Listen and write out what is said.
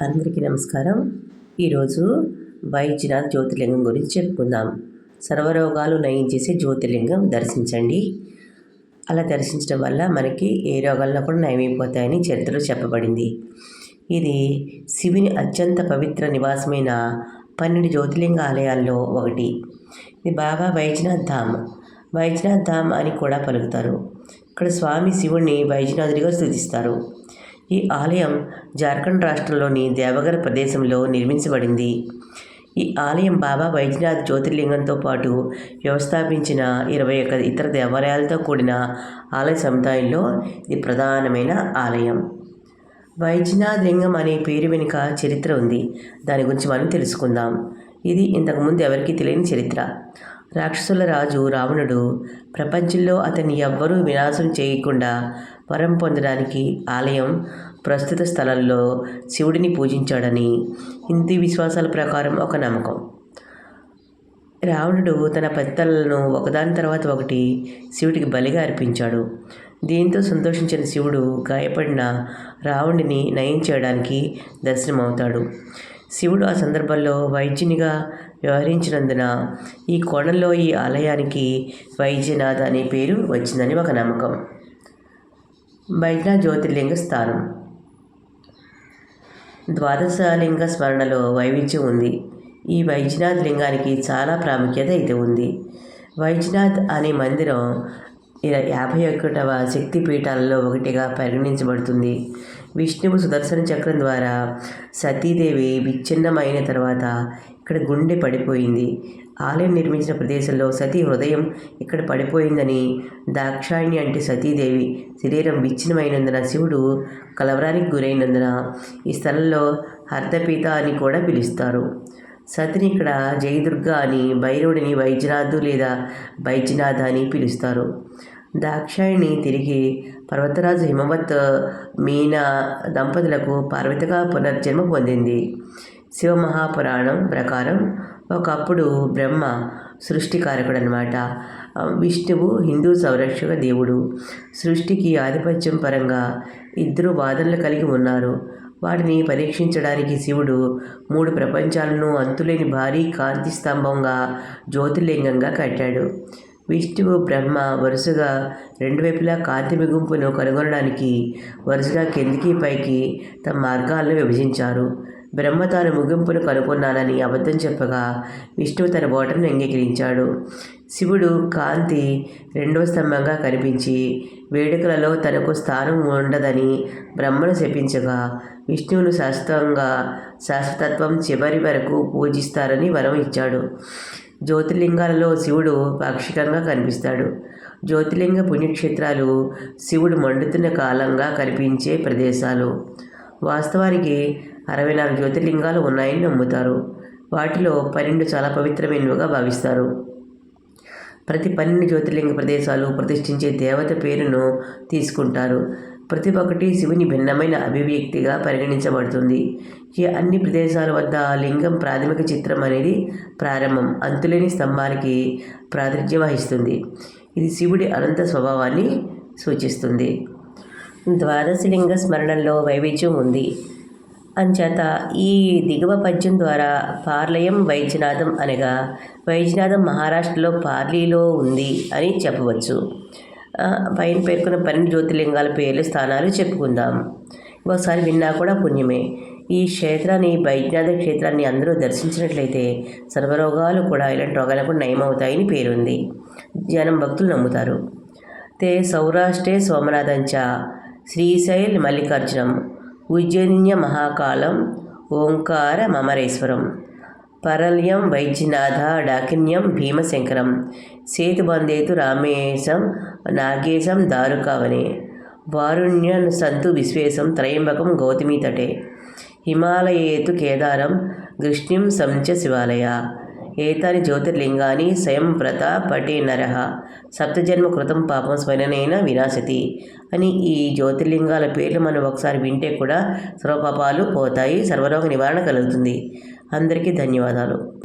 అందరికీ నమస్కారం. ఈరోజు వైద్యనాథ్ జ్యోతిర్లింగం గురించి చెప్పుకుందాం. సర్వరోగాలు నయం చేసే జ్యోతిర్లింగం దర్శించండి. అలా దర్శించడం వల్ల మనకి ఏ రోగాల్లో కూడా నయమైపోతాయని చరిత్రలో చెప్పబడింది. ఇది శివుని అత్యంత పవిత్ర నివాసమైన పన్నెండు జ్యోతిర్లింగ ఆలయాల్లో ఒకటి. ఇది బాబా వైద్యనాథ్ ధామ్. వైద్యనాథ్ ధామ్ అని కూడా పలుకుతారు. ఇక్కడ స్వామి శివుణ్ణి వైద్యనాథుడిగా స్థుతిస్తారు. ఈ ఆలయం జార్ఖండ్ రాష్ట్రంలోని దేవగర్ ప్రదేశంలో నిర్మించబడింది. ఈ ఆలయం బాబా వైద్యనాథ్ జ్యోతిర్లింగంతో పాటు వ్యవస్థాపించిన ఇరవై ఒక్క ఇతర దేవాలయాలతో కూడిన ఆలయ సముదాయంలో ఇది ప్రధానమైన ఆలయం. వైద్యనాథ్ లింగం అనే పేరు వెనుక చరిత్ర ఉంది. దాని గురించి మనం తెలుసుకుందాం. ఇది ఇంతకుముందు ఎవరికీ తెలియని చరిత్ర. రాక్షసుల రాజు రావణుడు ప్రపంచంలో అతన్ని ఎవ్వరూ వినాశం చేయకుండా వరం పొందడానికి ఆలయం ప్రస్తుత స్థలంలో శివుడిని పూజించాడని హిందూ విశ్వాసాల ప్రకారం ఒక నమ్మకం. రావణుడు తన పెత్తలను ఒకదాని తర్వాత ఒకటి శివుడికి బలిగా అర్పించాడు. దీంతో సంతోషించిన శివుడు గాయపడిన రావణుడిని నయం చేయడానికి దర్శనమవుతాడు. శివుడు ఆ సందర్భంలో వైద్యునిగా వ్యవహరించినందున ఈ కోణంలో ఈ ఆలయానికి వైద్యనాథ్ అనే పేరు వచ్చిందని ఒక నమ్మకం. వైద్యనాథ్ జ్యోతిర్లింగ స్థానం ద్వాదశలింగ స్మరణలో వైవిధ్యం ఉంది. ఈ వైద్యనాథ్ లింగానికి చాలా ప్రాముఖ్యత అయితే ఉంది. వైద్యనాథ్ అనే మందిరం యాభై ఒకటవ శక్తి పీఠాలలో ఒకటిగా పరిగణించబడుతుంది. విష్ణువు సుదర్శన చక్రం ద్వారా సతీదేవి విచ్ఛిన్నమైన తర్వాత ఇక్కడ గుండె పడిపోయింది. ఆలయం నిర్మించిన ప్రదేశంలో సతీ హృదయం ఇక్కడ పడిపోయిందని దాక్షాయిణి అంటే సతీదేవి శరీరం విచ్ఛిన్నమైనందున శివుడు కలవరానికి గురైనందున ఈ స్థలంలో హర్దపీత అని కూడా పిలుస్తారు. సతిని ఇక్కడ జయదుర్గ అని భైరవుడిని వైద్యనాథు లేదా వైద్యనాథ అని పిలుస్తారు. దాక్షాయిణి తిరిగి పర్వతరాజు హిమవత్ మీన దంపతులకు పార్వతిగా పునర్జన్మ పొందింది. శివమహాపురాణం ప్రకారం ఒకప్పుడు బ్రహ్మ సృష్టికారకుడు అనమాట విష్ణువు హిందూ సంరక్షక దేవుడు. సృష్టికి ఆధిపత్యం పరంగా ఇద్దరు వాదనలు కలిగి ఉన్నారు. వాటిని పరీక్షించడానికి శివుడు మూడు ప్రపంచాలను అంతులేని భారీ కాంతి స్తంభంగా జ్యోతిర్లింగంగా కట్టాడు. విష్ణువు బ్రహ్మ వరుసగా రెండు వైపులా కాంతి మిగుంపును కనుగొనడానికి వరుసగా కిందికి పైకి తమ మార్గాలను విభజించారు. బ్రహ్మ తాను ముగింపును కనుగొన్నానని అబద్ధం చెప్పగా విష్ణువు తన ఓటను అంగీకరించాడు. శివుడు కాంతి రెండవ స్తంభంగా కనిపించి వేడుకలలో తనకు స్థానం ఉండదని బ్రహ్మను శపించగా విష్ణువును శాశ్వతంగా శాశ్వతత్వం చివరి వరకు పూజిస్తారని వరం ఇచ్చాడు. జ్యోతిర్లింగాలలో శివుడు పాక్షికంగా కనిపిస్తాడు. జ్యోతిర్లింగ పుణ్యక్షేత్రాలు శివుడు మండుతున్న కాలంగా కనిపించే ప్రదేశాలు. వాస్తవానికి అరవై నాలుగు జ్యోతిర్లింగాలు ఉన్నాయని నమ్ముతారు. వాటిలో పన్నెండు చాలా పవిత్రమైనవిగా భావిస్తారు. ప్రతి పన్నెండు జ్యోతిర్లింగ ప్రదేశాలు ప్రతిష్ఠించే దేవత పేరును తీసుకుంటారు. ప్రతి ఒక్కటి శివుని భిన్నమైన అభివ్యక్తిగా పరిగణించబడుతుంది. ఈ అన్ని ప్రదేశాల వద్ద లింగం ప్రాథమిక చిత్రం అనేది ప్రారంభం. అంతులేని స్తంభానికి ప్రాతినిధ్యం వహిస్తుంది. ఇది శివుడి అనంత స్వభావాన్ని సూచిస్తుంది. ద్వాదశలింగ స్మరణలో వైవిధ్యం ఉంది. అంచేత ఈ దిగువ పద్యం ద్వారా పార్లయం వైద్యనాథం అనగా వైద్యనాథం మహారాష్ట్రలో పార్లీలో ఉంది అని చెప్పవచ్చు. పైన పేర్కొన్న పన్నెండు జ్యోతిర్లింగాల పేర్లు స్థానాలు చెప్పుకుందాం. ఒకసారి విన్నా కూడా పుణ్యమే. ఈ క్షేత్రాన్ని వైజ్ఞానిక క్షేత్రాన్ని అందరూ దర్శించినట్లయితే సర్వరోగాలు కూడా ఇలాంటి రోగాలకు నయమవుతాయని పేరుంది. జనం భక్తులు నమ్ముతారు. తే సౌరాష్ట్రే సోమనాథంచ శ్రీశైల్ మల్లికార్జునం ఉజ్జన్య మహాకాలం ఓంకార మమరేశ్వరం పరల్యం వైద్యనాథ డాకిన్యం భీమశంకరం సేతుబందేతు రామేశం నాగేశం దారుకావని వారుణ్యన్ సంతు విశ్వేశం త్రయంబకం గౌతమీ తటే హిమాలయేతు కేదారం గృష్ణిం సంచ శివాలయ ఏతాని జ్యోతిర్లింగాని స్వయం వ్రత పటే నర సప్తజన్మ కృతం పాపం స్వయనైన వినాశతి అని ఈ జ్యోతిర్లింగాల పేర్లు మనం ఒకసారి వింటే కూడా సర్వపాపాలు పోతాయి సర్వరోగ నివారణ కలుగుతుంది. అందరికీ ధన్యవాదాలు.